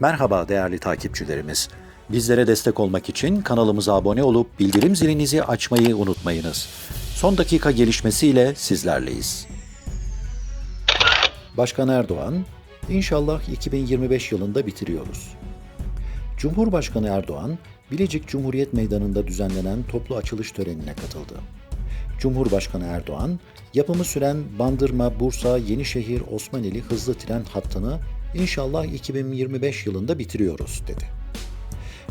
Merhaba değerli takipçilerimiz. Bizlere destek olmak için kanalımıza abone olup bildirim zilinizi açmayı unutmayınız. Son dakika gelişmesiyle sizlerleyiz. Başkan Erdoğan, inşallah 2025 yılında bitiriyoruz. Cumhurbaşkanı Erdoğan, Bilecik Cumhuriyet Meydanı'nda düzenlenen toplu açılış törenine katıldı. Cumhurbaşkanı Erdoğan, yapımı süren Bandırma, Bursa, Yenişehir, Osmaneli hızlı tren hattını inşallah 2025 yılında bitiriyoruz dedi.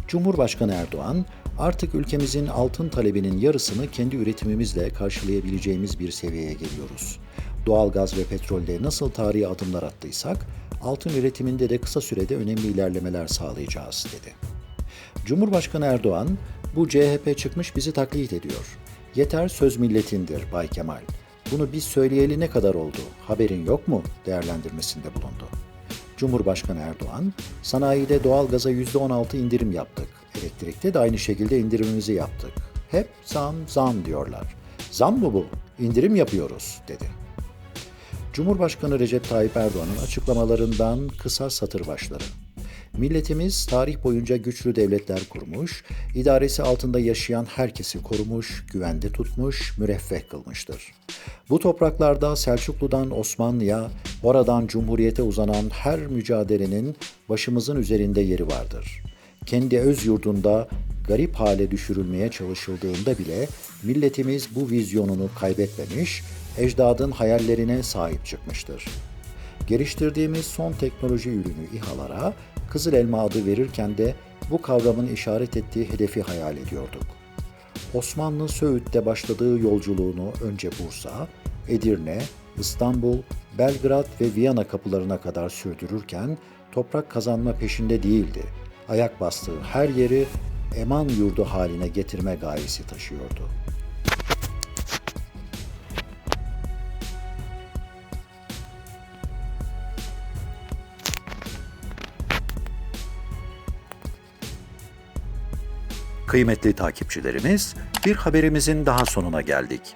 Cumhurbaşkanı Erdoğan, artık ülkemizin altın talebinin yarısını kendi üretimimizle karşılayabileceğimiz bir seviyeye geliyoruz. Doğalgaz ve petrolde nasıl tarihi adımlar attıysak, altın üretiminde de kısa sürede önemli ilerlemeler sağlayacağız dedi. Cumhurbaşkanı Erdoğan, bu CHP çıkmış bizi taklit ediyor. Yeter söz milletindir Bay Kemal. Bunu biz söyleyeli ne kadar oldu, haberin yok mu değerlendirmesinde bulundu. Cumhurbaşkanı Erdoğan, sanayide doğalgaza %16 indirim yaptık. Elektrikte de aynı şekilde indirimimizi yaptık. Hep zam zam diyorlar. Zam mı bu? İndirim yapıyoruz dedi. Cumhurbaşkanı Recep Tayyip Erdoğan'ın açıklamalarından kısa satır başları. Milletimiz tarih boyunca güçlü devletler kurmuş, idaresi altında yaşayan herkesi korumuş, güvende tutmuş, müreffeh kılmıştır. Bu topraklarda Selçuklu'dan Osmanlı'ya, oradan Cumhuriyete uzanan her mücadelenin başımızın üzerinde yeri vardır. Kendi öz yurdunda garip hale düşürülmeye çalışıldığında bile milletimiz bu vizyonunu kaybetmemiş, ecdadın hayallerine sahip çıkmıştır. Geliştirdiğimiz son teknoloji ürünü İHA'lara Kızıl Elma adı verirken de bu kavramın işaret ettiği hedefi hayal ediyorduk. Osmanlı Söğüt'te başladığı yolculuğunu önce Bursa, Edirne, İstanbul, Belgrad ve Viyana kapılarına kadar sürdürürken toprak kazanma peşinde değildi. Ayak bastığı her yeri eman yurdu haline getirme gayesi taşıyordu. Kıymetli takipçilerimiz, bir haberimizin daha sonuna geldik.